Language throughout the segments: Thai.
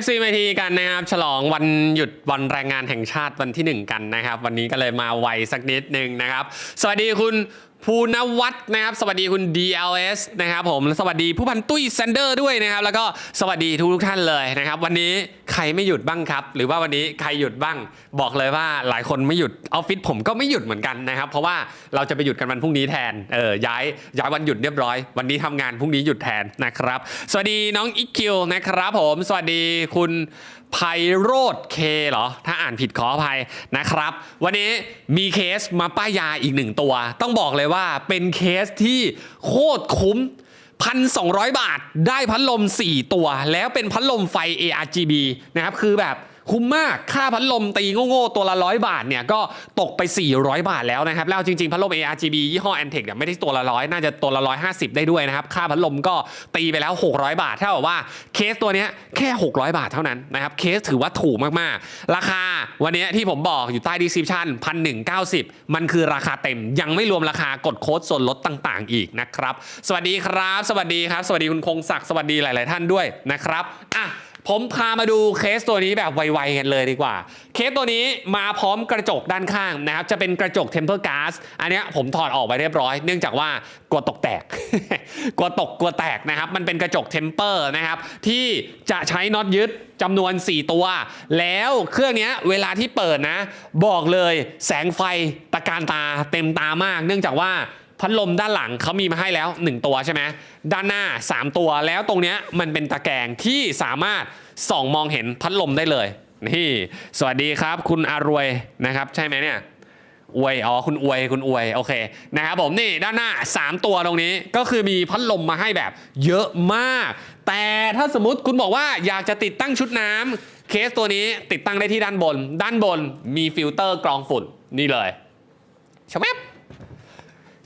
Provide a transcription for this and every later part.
ครับสวัสดีเพื่อนชาว x อ t กันนะครับ ฉลองวันหยุดวันแรงงานแห่งชาติวันที่ 1 กันนะครับ วันนี้ก็เลยมาไวสักนิดหนึ่งนะครับ สวัสดีคุณ ภูนวัฒน์นะครับ สวัสดีคุณ DLS นะครับผมสวัสดีผู้พันตุ้ยแซนเดอร์ด้วยนะครับ แล้วก็สวัสดีทุกทุกท่านเลยนะครับ วันนี้ใครไม่หยุดบ้างครับ หรือว่าวันนี้ใครหยุดบ้าง บอกเลยว่าหลายคนไม่หยุดออฟฟิศผมก็ไม่หยุดเหมือนกันนะครับ เพราะว่าเราจะไปหยุดกันวันพรุ่งนี้แทนเออย้ายย้ายวันหยุดเรียบร้อย วันนี้ทำงานพรุ่งนี้หยุดแทนนะครับ สวัสดีน้องอิคิวนะครับผม สวัสดีคุณ ไพโรดเคเหรอ ถ้าอ่านผิดขออภัยนะครับ วันนี้มีเคสมาป้ายยาอีกหนึ่งตัว ต้องบอกเลยว่าเป็นเคสที่โคตรคุ้ม 1,200 บาทได้พัดลม 4 ตัว แล้วเป็นพัดลมไฟ ARGB นะครับ คือแบบ คุ้มมากค่าพัดลมตีโง่ๆตัวละ100บาทเนี่ยก็ตกไป 400 บาทแล้วนะครับ แล้วจริงๆ พัดลม ARGB ยี่ห้อ Antec เนี่ยไม่ได้ตัวละร้อยน่าจะตัวละ150ได้ด้วยนะครับ ค่าพัดลมก็ตีไปแล้ว 600 บาทเท่ากับว่าเคสตัวเนี้ยแค่ 600 บาทเท่านั้นนะครับเคสถือว่าถูกมากๆ ราคาวันนี้ที่ผมบอกอยู่ใต้ description 1,190มันคือราคาเต็มยังไม่รวมราคากดโค้ดส่วนลดต่างๆ อีกนะครับ สวัสดีครับ สวัสดีครับ สวัสดีคุณคงศักดิ์สวัสดีหลาย ๆ ท่านด้วยนะครับอะ ผมพามาดูเคสตัวนี้แบบไวๆกันเลยดีกว่า เคสตัวนี้มาพร้อมกระจกด้านข้างนะครับ จะเป็นกระจก temper glass อันนี้ผมถอดออกไปเรียบร้อย เนื่องจากว่ากลัวตกแตก กลัวตกกลัวแตกนะครับ มันเป็นกระจก temper นะครับ ที่จะใช้น็อตยึดจำนวน 4 ตัว แล้วเครื่องนี้เวลาที่เปิดนะ บอกเลยแสงไฟตะการตาเต็มตามาก เนื่องจากว่า พัดลมด้านหลังเขามีมาให้แล้ว 1 ตัวใช่ไหมด้านหน้า 3 ตัวแล้วตรงเนี้ยมันเป็นตะแกรงที่สามารถส่องมองเห็นพัดลมได้เลยนี่ สวัสดีครับ คุณอารวยนะครับ ใช่ไหมเนี่ยอวยอ๋อคุณอวยคุณอวยโอเคนะครับผมนี่ด้านหน้า 3 ตัวตรงนี้ก็คือมีพัดลมมาให้แบบเยอะมาก แต่ถ้าสมมติคุณบอกว่าอยากจะติดตั้งชุดน้ำเคสตัวนี้ติดตั้งได้ที่ด้านบน ด้านบนมีฟิลเตอร์กรองฝุ่นนี่เลยชะแมบ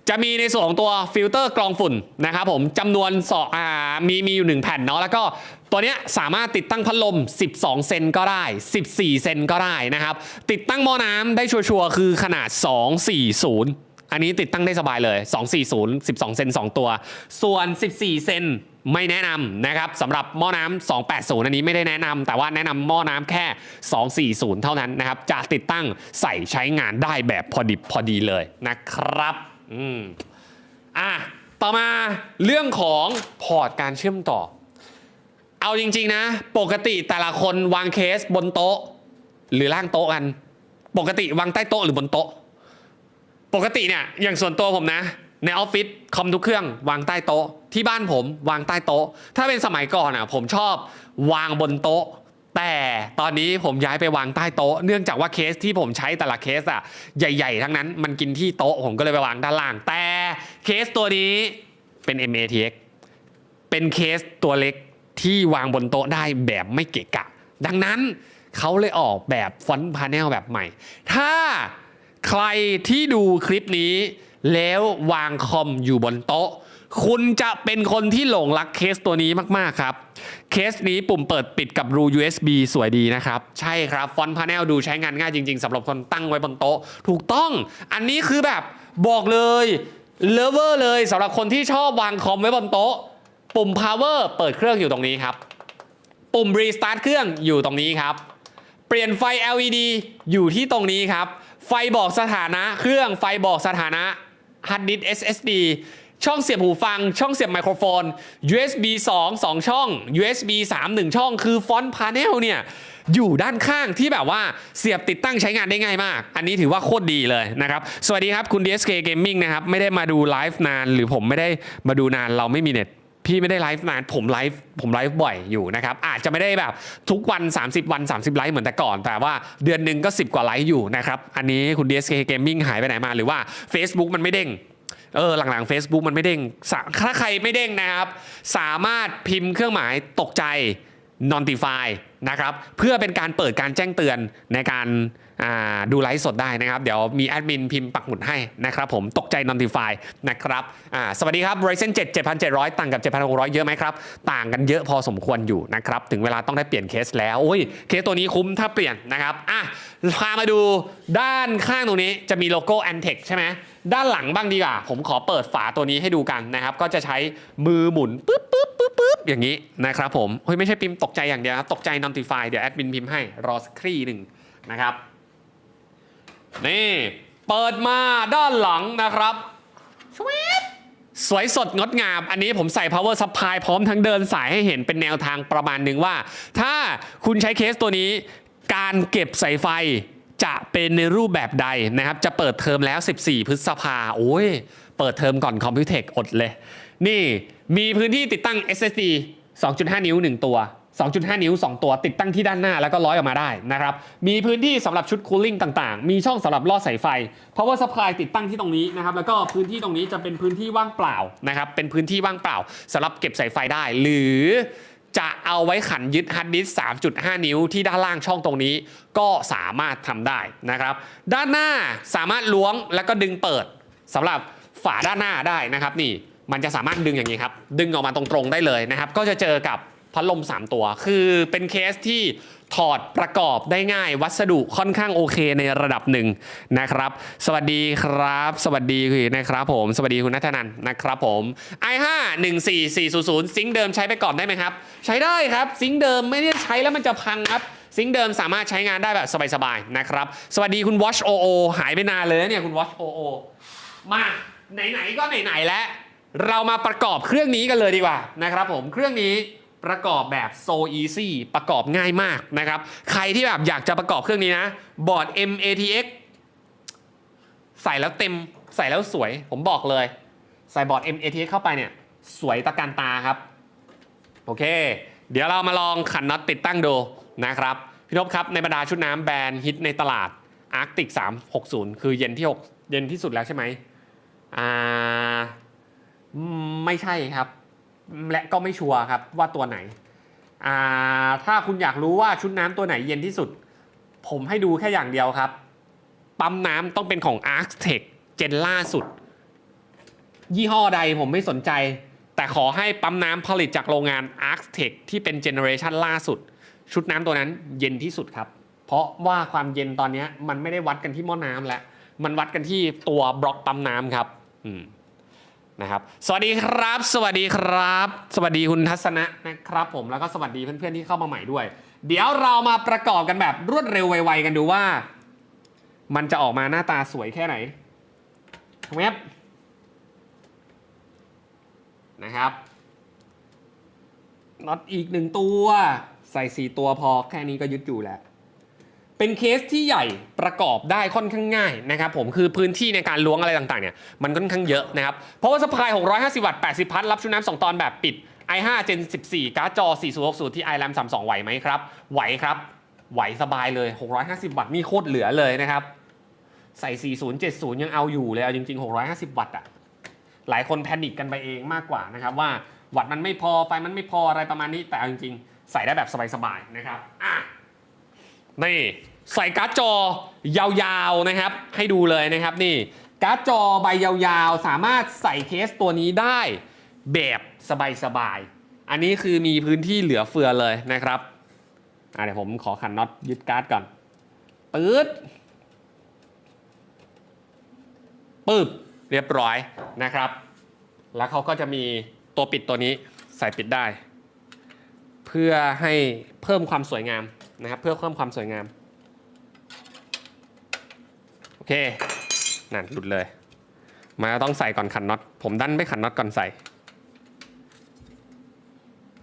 จะมีในส่วนของตัวฟิลเตอร์กรองฝุ่นนะครับผมจำนวนสออ่ามีมีอยู่ 1 แผ่นเนาะแล้วก็ตัวเนี้ยสามารถติดตั้งพัดลม 12 เซนก็ได้ 14 เซนก็ได้นะครับติดตั้งหม้อน้ำได้ชัวร์ๆคือขนาด 240 อันนี้ติดตั้งได้สบายเลย 240 12 เซน2 ตัว ส่วน 14 เซนไม่แนะนำนะครับสำหรับหม้อน้ำ 280 อันนี้ไม่ได้แนะนำแต่ว่าแนะนำหม้อน้ำแค่ 240 เท่านั้นนะครับจะติดตั้งใส่ใช้งานได้แบบพอดิบพอดีเลยนะครับ อืมอะต่อมาเรื่องของพอร์ตการเชื่อมต่อ เอาจริงๆนะ ปกติแต่ละคนวางเคสบนโต๊ะ หรือล่างโต๊ะกัน ปกติวางใต้โต๊ะหรือบนโต๊ะ ปกติเนี่ยอย่างส่วนตัวผมนะ ในออฟฟิศคอมทุกเครื่องวางใต้โต๊ะ ที่บ้านผมวางใต้โต๊ะ ถ้าเป็นสมัยก่อนอะผมชอบวางบนโต๊ะ แต่ตอนนี้ผมย้ายไปวางใต้โต๊ะ เนื่องจากว่าเคสที่ผมใช้แต่ละเคสอะใหญ่ๆ ทั้งนั้นมันกินที่โต๊ะ ผมก็เลยไปวางด้านล่าง แต่เคสตัวนี้เป็น MATX เป็นเคสตัวเล็กที่วางบนโต๊ะได้แบบไม่เกะกะ ดังนั้นเขาเลยออกแบบฟอนต์พาเนลแบบใหม่ ถ้าใครที่ดูคลิปนี้ แล้ววางคอมอยู่บนโต๊ะ คุณจะเป็นคนที่หลงรักเคสตัวนี้มาก ๆ ครับ เคสนี้ปุ่มเปิดปิดกับรู USB สวยดีนะครับ ใช่ครับ ฟอนต์พาเนลดูใช้งานง่ายจริง ๆสำหรับคนตั้งไว้บนโต๊ะ ถูกต้อง อันนี้คือแบบบอกเลยเลเวอร์เลยสำหรับคนที่ชอบวางคอมไว้บนโต๊ะ ปุ่ม power เปิดเครื่องอยู่ตรงนี้ครับ ปุ่ม restart เครื่องอยู่ตรงนี้ครับ เปลี่ยนไฟ LED อยู่ที่ตรงนี้ครับ ไฟบอกสถานะเครื่องไฟบอกสถานะ hard disk SSD ช่องเสียบหูฟัง ช่องเสียบไมโครโฟน USB 2 2 ช่อง USB 3 1 ช่อง คือฟอนต์พาเนลเนี่ยอยู่ด้านข้างที่แบบว่าเสียบติดตั้งใช้งานได้ง่ายมาก อันนี้ถือว่าโคตรดีเลยนะครับ สวัสดีครับคุณ DSK Gaming นะครับ ไม่ได้มาดูไลฟ์นานหรือผมไม่ได้มาดูนานเราไม่มีเน็ตพี่ไม่ได้ไลฟ์นานผมไลฟ์ผมไลฟ์บ่อยอยู่นะครับอาจจะไม่ได้แบบทุกวัน 30 วัน 30 ไลฟ์เหมือนแต่ก่อน แต่ว่าเดือนหนึ่งก็ 10 กว่าไลฟ์อยู่นะครับ อันนี้คุณ DSK Gaming หายไปไหนมาหรือว่า Facebook มันไม่เด้ง เออหลังๆ Facebook มันไม่เด้งถ้าใครไม่เด้งนะครับ สามารถพิมพ์เครื่องหมายตกใจ notify นะครับเพื่อเป็นการเปิดการแจ้งเตือนในการาดูไลฟ์สดได้นะครับ เดี๋ยวมีแอดมินพิมพ์ปักหมุดให้นะครับผมตกใจ notify นะครับสวัสดีครับ Ryzen 7 7700 ต่างกับ 7600 เยอะไหมครับ ต่างกันเยอะพอสมควรอยู่นะครับ ถึงเวลาต้องได้เปลี่ยนเคสแล้วโอ้ยเคสตัวนี้คุ้มถ้าเปลี่ยนนะครับอะพามาดูด้านข้างตรงนี้จะมีโลโก้ Antec ใช่ไหม ด้านหลังบ้างดีกว่า ผมขอเปิดฝาตัวนี้ให้ดูกันนะครับ ก็จะใช้มือหมุนปึ๊บปึ๊บปึ๊บปึ๊บอย่างนี้นะครับผมเฮ้ยไม่ใช่พิมพ์ตกใจอย่างเดียวครับตกใจ notify เดี๋ยวแอดมินพิมพ์ให้รอสักครู่หนึ่งนะครับนี่เปิดมาด้านหลังนะครับชวิตสวยสดงดงาม อันนี้ผมใส่ power supply พร้อมทั้งเดินสายให้เห็นเป็นแนวทางประมาณหนึ่งว่า ถ้าคุณใช้เคสตัวนี้การเก็บสายไฟ จะเป็นในรูปแบบใดนะครับ จะเปิดเทอมแล้ว 14 พฤษภาโอ้ย เปิดเทอมก่อนคอมพิวเทคอดเลย นี่มีพื้นที่ติดตั้ง SSD 2.5 นิ้ว 1 ตัว 2.5 นิ้ว 2 ตัว ติดตั้งที่ด้านหน้าแล้วก็ร้อยออกมาได้นะครับ มีพื้นที่สำหรับชุดคูลิ่งต่างๆ มีช่องสำหรับลอดสายไฟ power supply ติดตั้งที่ตรงนี้นะครับ แล้วก็พื้นที่ตรงนี้จะเป็นพื้นที่ว่างเปล่านะครับ เป็นพื้นที่ว่างเปล่าสำหรับเก็บสายไฟได้ หรือ จะเอาไว้ขันยึดฮาร์ดดิส3.5 นิ้วที่ด้านล่างช่องตรงนี้ ก็สามารถทำได้นะครับ ด้านหน้าสามารถล้วงแล้วก็ดึงเปิดสำหรับฝาด้านหน้าได้นะครับนี่มันจะสามารถดึงอย่างนี้ครับ ดึงออกมาตรงๆได้เลยนะครับ ก็จะเจอกับพัดลม 3 ตัว คือเป็นเคสที่ ถอดประกอบได้ง่าย วัสดุค่อนข้างโอเคในระดับหนึ่งนะครับ สวัสดีครับ สวัสดีคุณนะครับผม สวัสดีคุณนัทนันนะครับผม i5 14400 ซิงค์เดิมใช้ไปก่อนได้ไหมครับ ใช้ได้ครับ ซิงค์เดิมไม่ได้ใช้แล้วมันจะพังครับซิงค์เดิมสามารถใช้งานได้แบบสบายๆนะครับ สวัสดีคุณ Watch OO หายไปนานเลยเนี่ยคุณ Watch OO มาไหนๆก็ไหนๆแล้ว เรามาประกอบเครื่องนี้กันเลยดีกว่านะครับผมเครื่องนี้ ประกอบแบบ so easy ประกอบง่ายมากนะครับ ใครที่แบบอยากจะประกอบเครื่องนี้นะ บอร์ด MATX ใส่แล้วเต็มใส่แล้วสวย ผมบอกเลย ใส่บอร์ด MATX เข้าไปเนี่ย สวยตะการตาครับ โอเค เดี๋ยวเรามาลองขันน็อตติดตั้งดูนะครับ พี่นพครับในบรรดาชุดน้ำแบรนด์ฮิตในตลาด Arctic 360 คือเย็นที่ 6 เย็นที่สุดแล้วใช่ไหมอ่าไม่ใช่ครับ และก็ไม่ชัวร์ครับว่าตัวไหน ถ้าคุณอยากรู้ว่าชุดน้ำตัวไหนเย็นที่สุด ผมให้ดูแค่อย่างเดียวครับ ปั๊มน้ำต้องเป็นของ a r c t e c เจนล่าสุด ยี่ห้อใดผมไม่สนใจ แต่ขอให้ปั๊มน้ำผลิตจากโรงงาน a r c t e c ที่เป็นเจเนอเรชันล่าสุด ชุดน้ำตัวนั้นเย็นที่สุดครับ เพราะว่าความเย็นตอนนี้มันไม่ได้วัดกันที่หม้อน้ำแล้ว มันวัดกันที่ตัวบล็อกปั๊มน้ำครับ อืม นะครับ สวัสดีครับ สวัสดีครับ สวัสดีคุณทัศนะนะครับผมแล้วก็สวัสดีเพื่อนๆที่เข้ามาใหม่ด้วย เดี๋ยวเรามาประกอบกันแบบรวดเร็วไวๆกันดูว่า มันจะออกมาหน้าตาสวยแค่ไหนเว็บนะครับน็อตอีกหนึ่งตัว ใส่สี่ตัวพอแค่นี้ก็ยึดอยู่แล้ว เป็นเคสที่ใหญ่ประกอบได้ค่อนข้างง่ายนะครับผมคือพื้นที่ในการล้วงอะไรต่างๆเนี่ยมันค่อนข้างเยอะนะครับเพราะว่าสปาย 650 วัตต์ 80 พัทรับชุดน้ำ2ตอนแบบปิด i5 Gen 14 การ์ดจอ 4060 ที่ iRAM 32 ไหวไหมครับ ไหวครับ ไหวสบายเลย 650 วัตต์มีโคตรเหลือเลยนะครับ ใส่ 40 70 ยังเอาอยู่เลยเอาจริง ๆ 650 วัตต์อะหลายคนแพนิคกันไปเองมากกว่านะครับว่าวัตต์มันไม่พอไฟมันไม่พออะไรประมาณนี้แต่เอาจริง ๆ ใส่ได้แบบสบายๆนะครับอะ นี่ใส่การ์ดจอยาวๆนะครับ ให้ดูเลยนะครับนี่การ์ดจอใบยาวๆ สามารถใส่เคสตัวนี้ได้แบบสบายๆ อันนี้คือมีพื้นที่เหลือเฟือเลยนะครับเดี๋ยวผมขอขันน็อตยึดการ์ดก่อนปื๊ดปึ๊บเรียบร้อยนะครับ แล้วเขาก็จะมีตัวปิดตัวนี้ใส่ปิดได้ เพื่อให้เพิ่มความสวยงาม นะครับเพื่อเพิ่มความสวยงาม โอเคนั่นหลุดเลย มาต้องใส่ก่อนขันน็อต ผมดันไม่ขันน็อตก่อนใส่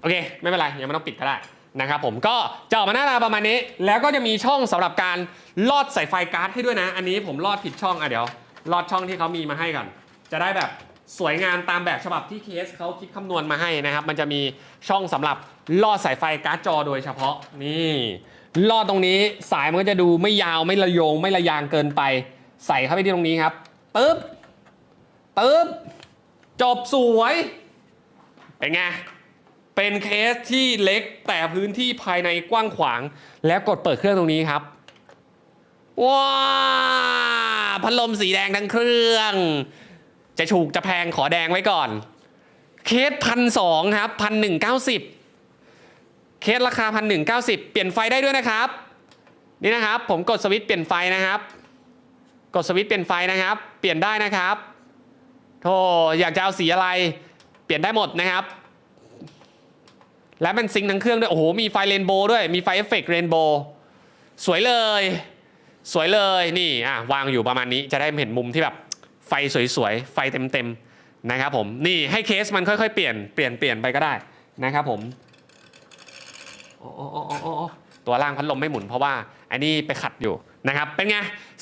โอเค ไม่เป็นไรยังไม่ต้องปิดก็ได้นะครับผมก็จะออกมาหน้าตาประมาณนี้ แล้วก็จะมีช่องสำหรับการลอดสายไฟการ์ดให้ด้วยนะ อันนี้ผมลอดผิดช่องอะเดี๋ยวลอดช่องที่เขามีมาให้ก่อน จะได้แบบ สวยงามตามแบบฉบับที่เคสเขาคิดคำนวณมาให้นะครับ มันจะมีช่องสำหรับลอดสายไฟการ์ดจอโดยเฉพาะนี่ลอดตรงนี้สายมันก็จะดูไม่ยาวไม่ระโยง ไม่ระยางเกินไป ใส่เข้าไปที่ตรงนี้ครับปึ๊บปึ๊บจบสวยเป็นไงเป็นเคสที่เล็กแต่พื้นที่ภายในกว้างขวาง แล้วกดเปิดเครื่องตรงนี้ครับว้าพัดลมสีแดงทั้งเครื่อง จะถูกจะแพงขอแดงไว้ก่อน เคสพันสองครับพันหนึ่งเก้าสิบเคสราคาพันหนึ่งเก้าสิบเปลี่ยนไฟได้ด้วยนะครับ นี่นะครับ ผมกดสวิตช์เปลี่ยนไฟนะครับ กดสวิตช์เปลี่ยนไฟนะครับ เปลี่ยนได้นะครับโธ่อยากจะเอาสีอะไร เปลี่ยนได้หมดนะครับ และเป็นซิงค์ทั้งเครื่องด้วย โอ้โห มีไฟเรนโบว์ด้วย มีไฟเอฟเฟกต์เรนโบว์สวยเลย สวยเลย นี่ อะ วางอยู่ประมาณนี้ จะได้เห็นมุมที่แบบ ไฟสวยๆ ไฟเต็มๆนะครับผมนี่ให้เคสมันค่อยๆ เปลี่ยนเปลี่ยนเปลี่ยนไปก็ได้นะครับผมโอ้โอ้โอ้โอ้ตัวล่างพัดลมไม่หมุนเพราะว่าอันนี้ไปขัดอยู่นะครับ เป็นไง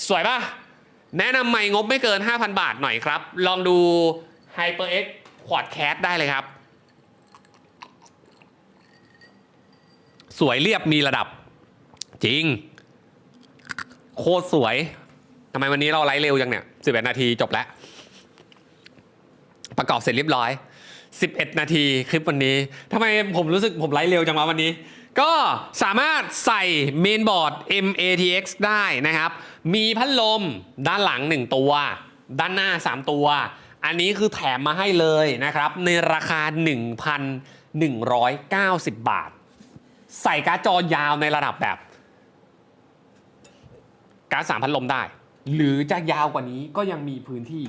สวยป่ะ แนะนำใหม่งบไม่เกิน 5,000 บาทหน่อยครับ ลองดู HyperX Quadcast ได้เลยครับ สวยเรียบมีระดับ จริง โคตรสวยทำไมวันนี้เราไลฟ์เร็วจังเนี่ย 11นาทีจบแล้ว ประกอบเสร็จเรียบร้อย 11 นาทีคลิปวันนี้ทำไมผมรู้สึกผมไลฟ์เร็วจังวะวันนี้ ก็สามารถใส่เมนบอร์ด MATX ได้นะครับ มีพัดลมด้านหลัง 1 ตัว ด้านหน้า 3 ตัว อันนี้คือแถมมาให้เลยนะครับ ในราคา 1,190 บาท ใส่การ์ดจอยาวในระดับแบบการ์ดสามพัดลมได้ หรือจะยาวกว่านี้ก็ยังมีพื้นที่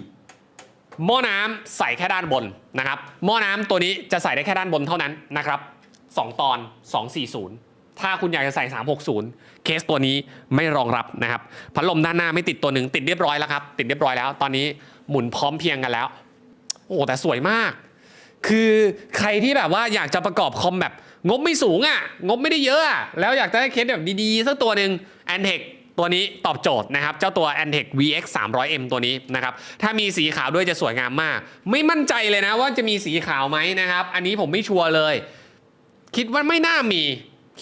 หม้อน้ำใส่แค่ด้านบนนะครับ หม้อน้ำตัวนี้จะใส่ได้แค่ด้านบนเท่านั้นนะครับ 2 ตอน 240 ถ้าคุณอยากจะใส่ 360 เคสตัวนี้ไม่รองรับนะครับพัดลมด้านหน้าไม่ติดตัวหนึ่งติดเรียบร้อยแล้วครับ ติดเรียบร้อยแล้ว ตอนนี้หมุนพร้อมเพียงกันแล้ว โอ้แต่สวยมาก คือใครที่แบบว่าอยากจะประกอบคอมแบบงบไม่สูงอะ่ะ งบไม่ได้เยอะอะ่ะแล้วอยากจะได้เคสแบบดีๆสักตัวหนึ่ง a n t e c ตัวนี้ตอบโจทย์นะครับ เจ้าตัว a n t e c VX 300M ตัวนี้นะครับ ถ้ามีสีขาวด้วยจะสวยงามมาก ไม่มั่นใจเลยนะว่าจะมีสีขาวไหมนะครับ อันนี้ผมไม่ชัวร์เลย คิดว่าไม่น่ามี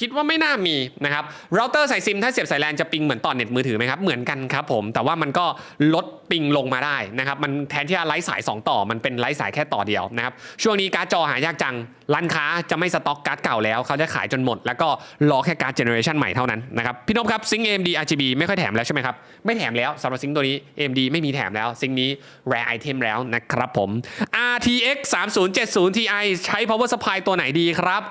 คิดว่าไม่น่ามีนะครับเราเตอร์สายซิม ถ้าเสียบสายแลนจะปิงเหมือนต่อเน็ตมือถือไหมครับ เหมือนกันครับผม แต่ว่ามันก็ลดปิงลงมาได้นะครับ มันแทนที่จะไร้สาย 2 ต่อ มันเป็นไร้สายแค่ต่อเดียวนะครับ ช่วงนี้การ์ดจอหายากจัง ร้านค้าจะไม่สต็อกการ์ดเก่าแล้ว เขาจะขายจนหมด แล้วก็รอแค่การ์ดเจเนอเรชันใหม่เท่านั้นนะครับ พี่นพครับซิง AMD RGB ไม่ค่อยแถมแล้วใช่ไหมครับ ไม่แถมแล้วสำหรับซิงตัวนี้ AMD ไม่มีแถมแล้วซิงนี้ rare item แล้วนะครับผม RTX 3070 Ti ใช้ power supply ตัวไหนดีครับ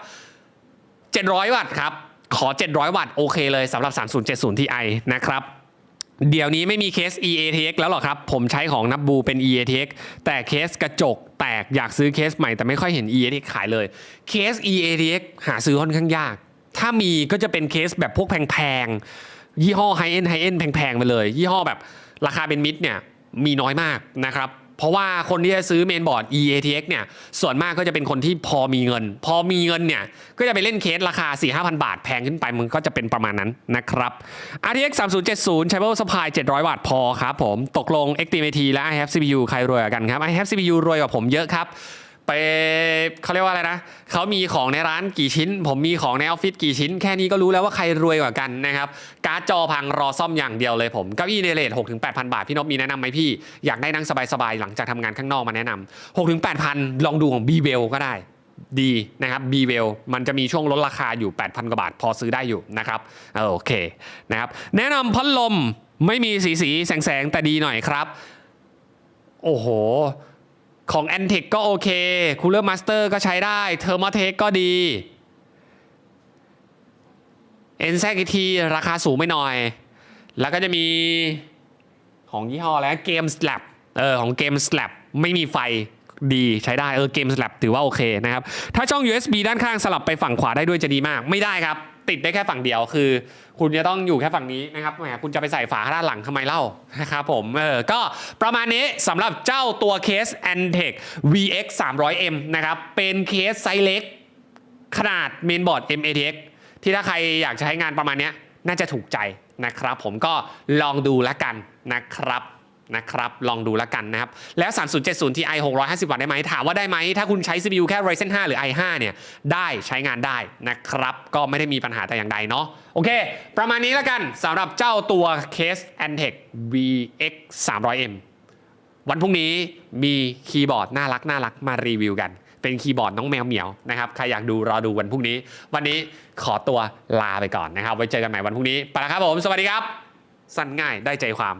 700 วัตต์ครับ ขอ 700 วัตต์โอเคเลยสำหรับ 3070 Ti นะครับเดี๋ยวนี้ไม่มีเคส EATX แล้วหรอครับ ผมใช้ของนับบูเป็น EATX แต่เคสกระจกแตกอยากซื้อเคสใหม่แต่ไม่ค่อยเห็น EATX ขายเลย เคส EATX หาซื้อค่อนข้างยาก ถ้ามีก็จะเป็นเคสแบบพวกแพงๆ ยี่ห้อไฮเอ็นไฮเอ็นแพงๆ ไปเลย ยี่ห้อแบบราคาเป็นมิตรเนี่ยมีน้อยมากนะครับ เพราะว่าคนที่จะซื้อเมนบอร์ด EATX เนี่ยส่วนมากก็จะเป็นคนที่พอมีเงิน พอมีเงินเนี่ยก็จะไปเล่นเคสราคา 4 5 0 0 0 บาทแพงขึ้นไปมันก็จะเป็นประมาณนั้นนะครับ RTX 3070 Tribal supply 700 วัตต์พอครับผม ตกลง XTMT และ i have CPU ใครรวยกันครับ i have CPU รวยกว่าผมเยอะครับ ไปเขาเรียกว่าอะไรนะเขามีของในร้านกี่ชิ้น ผมมีของในออฟฟิศกี่ชิ้น แค่นี้ก็รู้แล้วว่าใครรวยกว่ากันนะครับการ์ดจอพังรอซ่อมอย่างเดียวเลยผมเก้าอี้ในเลท6 8 0 0บาทพี่นพมีแนะนำไหมพี่อยากได้นั่งสบายๆหลังจากทำงานข้างนอกมาแนะนำ6 8 0 0 0ลองดูของ b w e l ก็ได้ดีนะครับ b w e l มันจะมีช่วงลดราคาอยู่ 8,000 กว่าบาท พอซื้อได้อยู่นะครับโอเคนะครับแนะนำพัดลมไม่มีสีสีแสงแสงแต่ดีหน่อยครับ โอ้โห ของ a n t e c ก็โอเค Cooler Master ก็ใช้ได้ Thermaltake ก็ดี n z t ราคาสูงไม่หน่อย แล้วก็จะมีของยี่ห้อแล้วเกม Slap เออของเกม Slap ไม่มีไฟดีใช้ได้เออเกม Slap ถือว่าโอเคนะครับ ถ้าช่อง USB ด้านข้างสลับไปฝั่งขวาได้ด้วยจะดีมากไม่ได้ครับ ติดได้แค่ฝั่งเดียวคือ คุณจะต้องอยู่แค่ฝั่งนี้นะครับแหมคุณจะไปใส่ฝาด้านหลังทำไมเล่านะครับผมเออก็ประมาณนี้สำหรับเจ้าตัวเคส Antec VX 300M นะครับเป็นเคสไซส์เล็กขนาดเมนบอร์ด MATX ที่ถ้าใครอยากจะใช้งานประมาณนี้น่าจะถูกใจนะครับ ผมก็ลองดูแล้วกันนะครับ นะครับ ลองดูแล้วกันนะครับ แล้ว 3070 Ti 650 วัตต์ได้ไหม ถามว่าได้ไหม ถ้าคุณใช้ CPU แค่ Ryzen 5 หรือ i5 เนี่ย ได้ใช้งานได้นะครับ ก็ไม่ได้มีปัญหาแต่อย่างใดเนาะ โอเค ประมาณนี้แล้วกันสำหรับเจ้าตัวเคส Antec VX 300M วันพรุ่งนี้มีคีย์บอร์ดน่ารักน่ารักมารีวิวกัน เป็นคีย์บอร์ดน้องแมวเหมียวนะครับ ใครอยากดูรอดูวันพรุ่งนี้ วันนี้ขอตัวลาไปก่อนนะครับ ไว้เจอกันใหม่วันพรุ่งนี้ ไปแล้วครับผม สวัสดีครับ สั้นง่ายได้ใจความ